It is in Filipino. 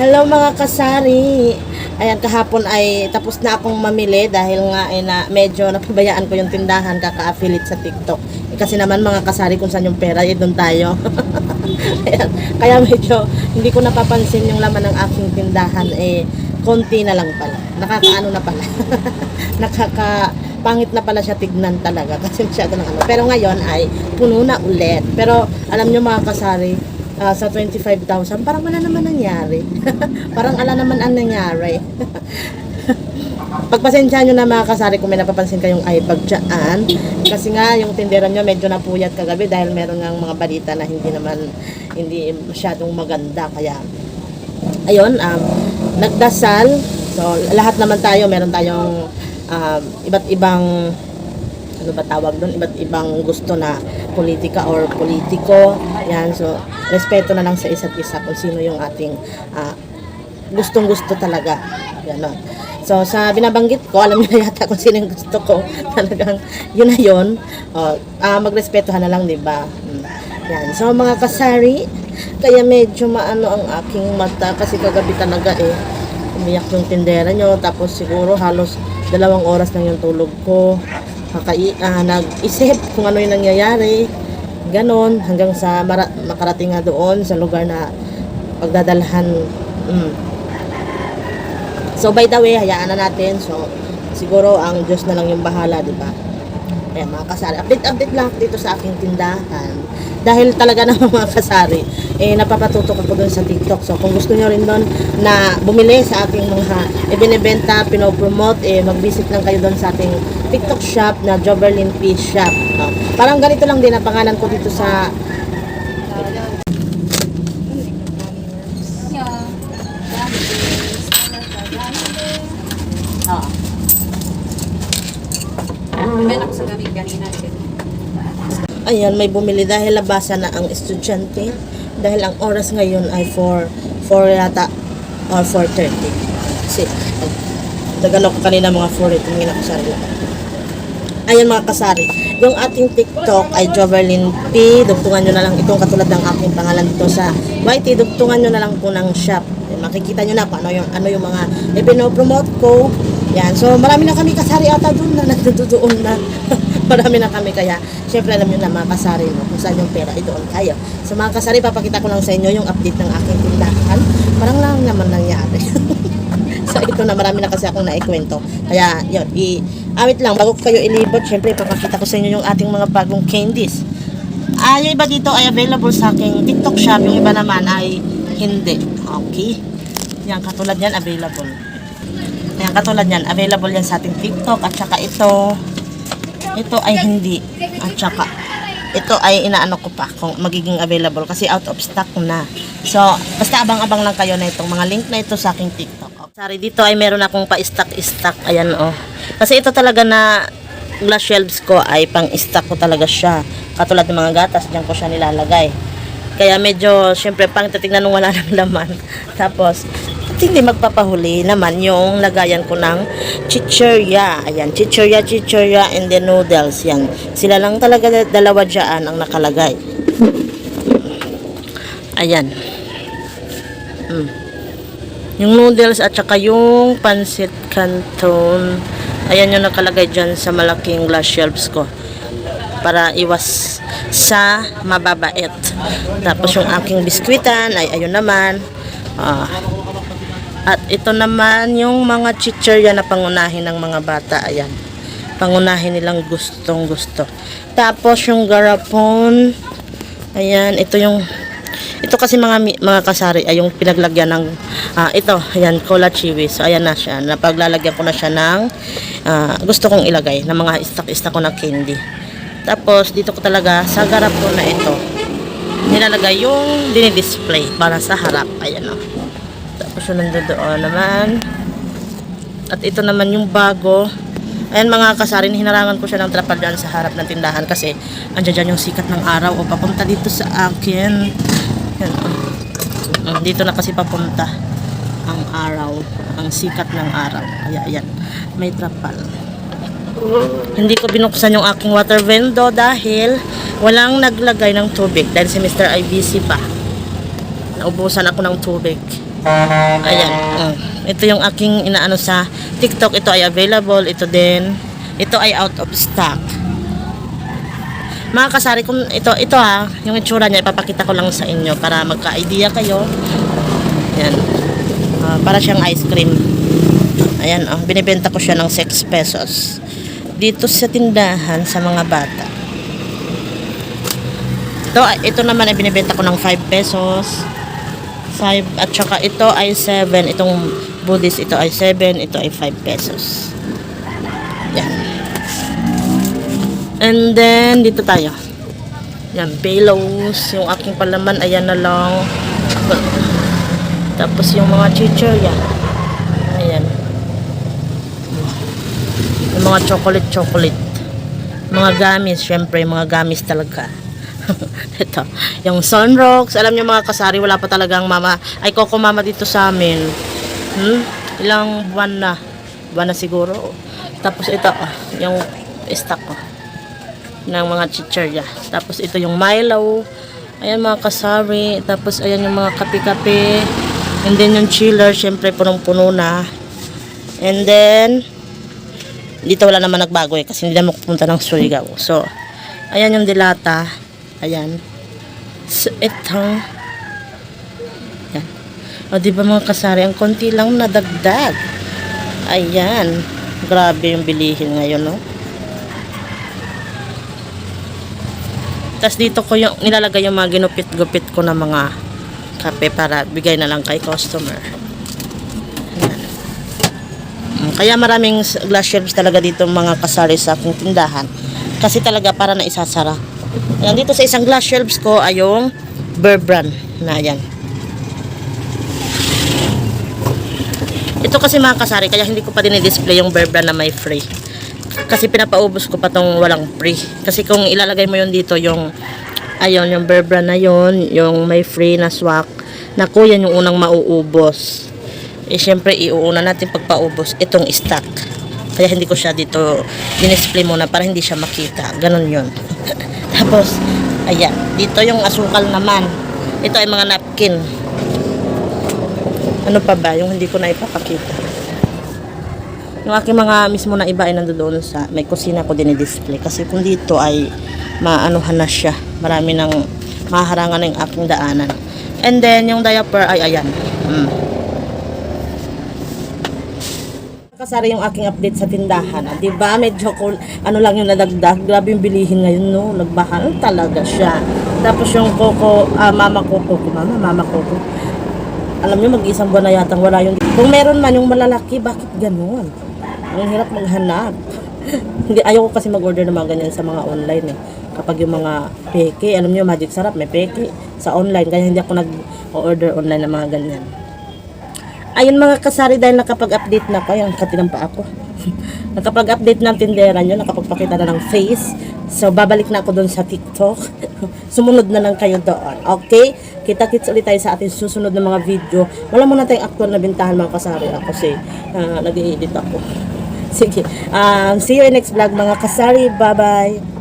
Hello mga kasari. Ayan, kahapon ay tapos na akong mamili dahil nga ay na, medyo napabayaan ko yung tindahan kaka-affiliate sa TikTok. Eh, kasi naman mga kasari kung saan yung pera, eh, doon tayo. Ayan, kaya medyo hindi ko napapansin yung laman ng aking tindahan eh konti na lang pala. Nakakaano na pala. Nakaka pangit na pala siya tignan talaga kasi masyado ng ano. Pero ngayon ay puno na ulit. Pero alam nyo mga kasari, ah, sa 25,000, parang wala naman nangyari. parang ala naman ang nangyari. Pagpasensya nyo na mga kasari kung may napapansin kayong iPad dyan. Kasi nga yung tindera nyo medyo napuyat kagabi dahil meron nga mga balita na hindi naman hindi masyadong maganda. Kaya ayun, um, nagdasal. So, lahat naman tayo, meron tayong um, iba't ibang ano ba tawag doon, iba't ibang gusto na politika or politiko. Yan, so, respeto na lang sa isa't isa kung sino yung ating ah, gustong gusto talaga. Ganon. So, sa binabanggit ko, alam niyo yata kung sino yung gusto ko. Talagang, yun na yun. O, ah, magrespetuhan na lang, di ba? Mm. Yan. So, mga kasari, kaya medyo maano ang aking mata kasi kagabi talaga eh. Umiyak yung tindera nyo. Tapos siguro halos dalawang oras lang yung tulog ko. Kakai, ah, nag-isip kung ano yung nangyayari. Ganon. Hanggang sa mara- makarating nga doon sa lugar na pagdadalhan. Mm. So by the way, hayaan na natin. So siguro ang Diyos na lang yung bahala, di ba? Kaya mga kasari, update-update lang dito sa aking tindahan. Dahil talaga naman mga kasari, eh napapatutok ako doon sa TikTok. So kung gusto nyo rin doon na bumili sa aking mga ibinibenta, pinopromote, eh mag-visit lang kayo doon sa ating TikTok shop na Joberlin Fish Shop. No? Parang ganito lang din ang pangalan ko dito sa oh, Menak sa gabi kanina. Ayan, may bumili dahil labasan na ang estudyante. Dahil ang oras ngayon ay 4, 4 yata, or 4.30. Kasi, nagano ko kanina mga 4, ito mga ko sarili. Ayan mga kasari, yung ating TikTok ay Joverlin P. Dugtungan nyo na lang itong katulad ng aking pangalan dito sa YT. Dugtungan nyo na lang po ng shop. Makikita nyo na kung ano yung, ano yung mga ipinopromote ko. Yan. So, marami na kami kasari ata doon na nagtutuon na. marami na kami. Kaya, syempre alam nyo na mga kasari mo kung saan yung pera, ay doon kayo. So, mga kasari, papakita ko lang sa inyo yung update ng aking tindahan. Parang lang naman nangyari. so, ito na marami na kasi akong naikwento. Kaya, yun, i awit lang, bago kayo ilibot, syempre, papakita ko sa inyo yung ating mga bagong candies. Ah, yung iba dito ay available sa aking TikTok shop, yung iba naman ay hindi. Okay? Yan, katulad yan, available. Yan, katulad yan, available yan sa ating TikTok at saka ito, ito ay hindi. At saka, ito ay inaano ko pa kung magiging available kasi out of stock na. So, basta abang-abang lang kayo na itong mga link na ito sa aking TikTok. Sorry, dito ay meron akong pa-stock-stock. Ayan, oh. Kasi ito talaga na glass shelves ko ay pang-stock ko talaga siya. Katulad ng mga gatas, diyan ko siya nilalagay. Kaya medyo, syempre, pang titignan nung wala ng laman. Tapos, at hindi magpapahuli naman yung lagayan ko ng chichirya. Ayan, chichirya, chichirya, and the noodles. Yan. Sila lang talaga dalawa dyan ang nakalagay. Ayan. Mm. Yung noodles at saka yung pancit canton. Ayan yung nakalagay dyan sa malaking glass shelves ko. Para iwas sa mababait. Tapos yung aking biskwitan ay ayun naman. Ah, at ito naman yung mga chichirya na pangunahin ng mga bata. Ayan. Pangunahin nilang gustong gusto. Tapos yung garapon. Ayan. Ito yung ito kasi mga mga kasari ay yung pinaglagyan ng ah, ito, ayan, cola chiwi. So ayan na siya. Napaglalagyan ko na siya ng ah, gusto kong ilagay ng mga istak-istak ko na candy. Tapos dito ko talaga sa garapon na ito nilalagay yung dinidisplay para sa harap. Ayan o. Tapos yung nandoon naman. At ito naman yung bago. Ayan mga kasarin, hinarangan ko siya ng trapal dyan sa harap ng tindahan kasi andyan dyan yung sikat ng araw o papunta dito sa akin. Yan, oh. Mm, Dito na kasi papunta ang araw, ang sikat ng araw. Kaya ayan, may trapal. Hindi ko binuksan yung aking water window dahil walang naglagay ng tubig dahil si Mr. busy pa. Naubusan ako ng tubig. Ayan. mm. Ito yung aking inaano sa TikTok. Ito ay available. Ito din. Ito ay out of stock. Mga kasari, kung ito, ito ha, yung itsura niya, ipapakita ko lang sa inyo para magka-idea kayo. Ayan. Ah, para siyang ice cream. Ayan, oh, binibenta ko siya ng 6 pesos. Dito sa tindahan sa mga bata. Ito, ito naman ay binibenta ko ng 5 pesos. 5 at saka ito ay 7. Itong Buddhist ito ay 7. Ito ay 5 pesos. Yan. And then, dito tayo. Yan, Belos. Yung aking palaman, ayan na lang. Tapos yung mga chichirya. Ayan. Yung mga chocolate-chocolate. Mga gamis, syempre, mga gamis talaga. Ito. Yung sunrocks. Alam niyo mga kasari, wala pa talagang mama. Ay, koko mama dito sa amin. Hmm? Ilang buwan na. Buwan na siguro. Tapos ito, ah, yung stock ko. Ng mga chichirya. Tapos ito yung Milo. Ayan mga kasari. Tapos ayan yung mga kape-kape. And then yung chiller, syempre punong-puno na. And then, dito wala naman nagbago eh kasi hindi naman pupunta ng Surigao. So, ayan yung dilata. Ayan. So, itong Ayan. O, di ba mga kasari, ang konti lang nadagdag. Ayan. Grabe yung bilihin ngayon, no? Tapos dito ko yung nilalagay yung mga ginupit-gupit ko na mga kape para bigay na lang kay customer. Mm, Kaya maraming glass shelves talaga dito mga kasari sa aking tindahan. Kasi talaga para na isasara. Ayan, dito sa isang glass shelves ko ay yung Bear na yan. Ito kasi mga kasari, kaya hindi ko pa din i-display yung Bear na may free. Kasi pinapaubos ko pa tong walang free. Kasi kung ilalagay mo yun dito, yung ayun, yung Bear na yun, yung may free na swak, naku, yan yung unang mauubos eh syempre iuuna natin pagpaubos itong stock kaya hindi ko siya dito dinisplay muna para hindi siya makita ganun yun tapos ayan dito yung asukal naman. Ito ay mga napkin. Ano pa ba? Yung hindi ko na ipapakita. Yung aking mga mismo na iba ay nandoon sa may kusina ko din i-display kasi kung dito ay maanuhan na siya. Marami ng maharangan ng aking daanan. And then yung diaper ay ayan. Mm. Kasari yung aking update sa tindahan. Ah, 'Di ba? Medyo cool, ano lang yung nadagdag. Grabe yung bilihin ngayon, no. Nagbahan talaga siya. Tapos yung Coco, ah, Mama Coco, Mama, Mama Coco. Alam niyo mag-isang buwan na yatang wala yung Kung meron man yung malalaki, bakit ganoon? Ang hirap maghanap. Hindi ayaw ko kasi mag-order ng mga ganyan sa mga online eh. Kapag yung mga peke, alam niyo Magic Sarap may peke sa online kaya hindi ako nag-order online ng mga ganyan. Ayun mga kasari dahil nakapag-update na ko, yung katinampa ako. nakapag-update ng tindera nyo, nakapagpakita na ng face. So, babalik na ako doon sa TikTok. Sumunod na lang kayo doon. Okay? Kita-kits ulit tayo sa ating susunod na mga video. Wala muna tayong actual na bintahan mga kasari ako kasi uh, nag-i-edit ako. Sige. Um, see you in next vlog mga kasari. Bye-bye.